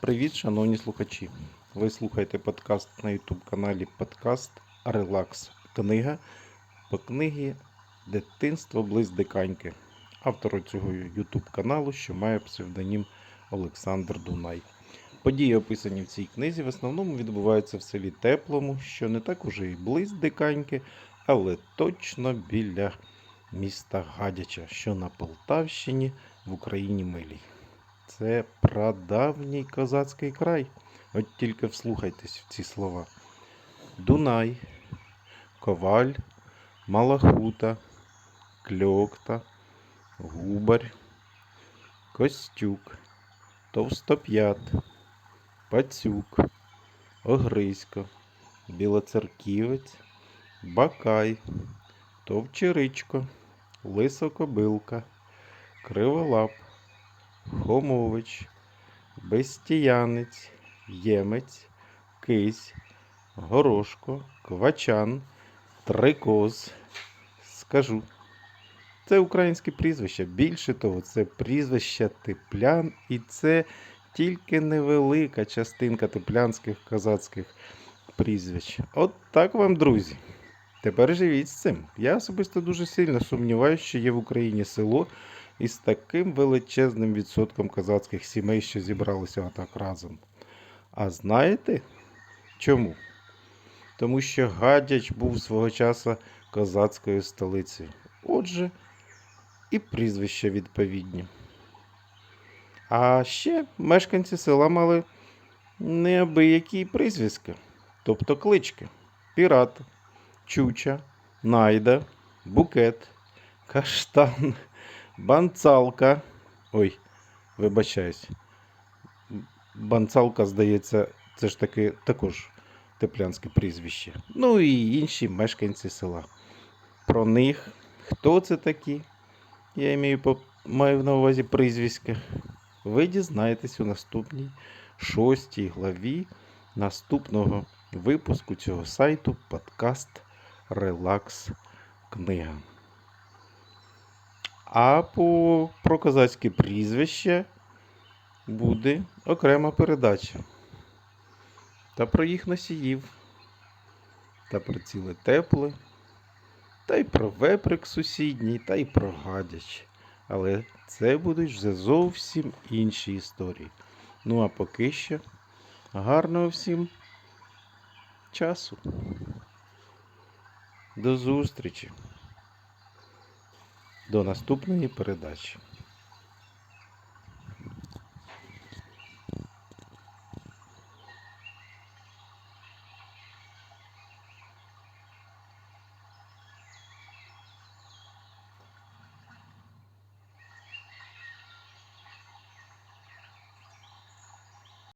Привіт, шановні слухачі! Ви слухаєте подкаст на YouTube каналі Подкаст Релакс. Книга по книгі Дитинство близ диканьки. Автору цього YouTube каналу, що має псевдонім Олександр Дунай. Події, описані в цій книзі, в основному відбуваються в селі Теплому, що не так уже і близь диканьки, але точно біля міста Гадяча, що на Полтавщині в Україні милій. Це прадавній козацький край. От тільки вслухайтесь в ці слова. Дунай, Коваль, Малахута, Кльокта, Губарь, Костюк, Товстоп'ят, Пацюк, Огрисько, Білоцерківець, Бакай, Товчеричко, Лисокобилка, Криволап, Хомович, Бестіянець, Ємець, Кись, Горошко, Квачан, Трикоз. Скажу. Це українське прізвище. Більше того, це прізвище Теплян, і це тільки невелика частинка теплянських козацьких прізвищ. От так вам, друзі. Тепер живіть з цим. Я особисто дуже сильно сумніваюся, що є в Україні село із таким величезним відсотком козацьких сімей, що зібралися отак разом. А знаєте чому? Тому що Гадяч був свого часу козацькою столицею. Отже, і прізвища відповідні. А ще мешканці села мали неабиякі прізвиська, тобто клички: Пірат, Чуча, Найда, Букет, Каштан, Банцалка. Ой, вибачаюсь. Банцалка, здається, це ж таки також теплянське прізвище. Ну і інші мешканці села. Про них, хто це такі, я маю, маю на увазі прізвиська, ви дізнаєтесь у наступній шостій главі наступного випуску цього сайту подкаст Релакс Книга. А по про козацьке прізвище буде окрема передача. Та про їх носіїв, та про ціле тепле, та й про веприк сусідній, та й про гадяч. Але це будуть вже зовсім інші історії. Ну а поки що гарного всім часу. До зустрічі. До наступної передачі.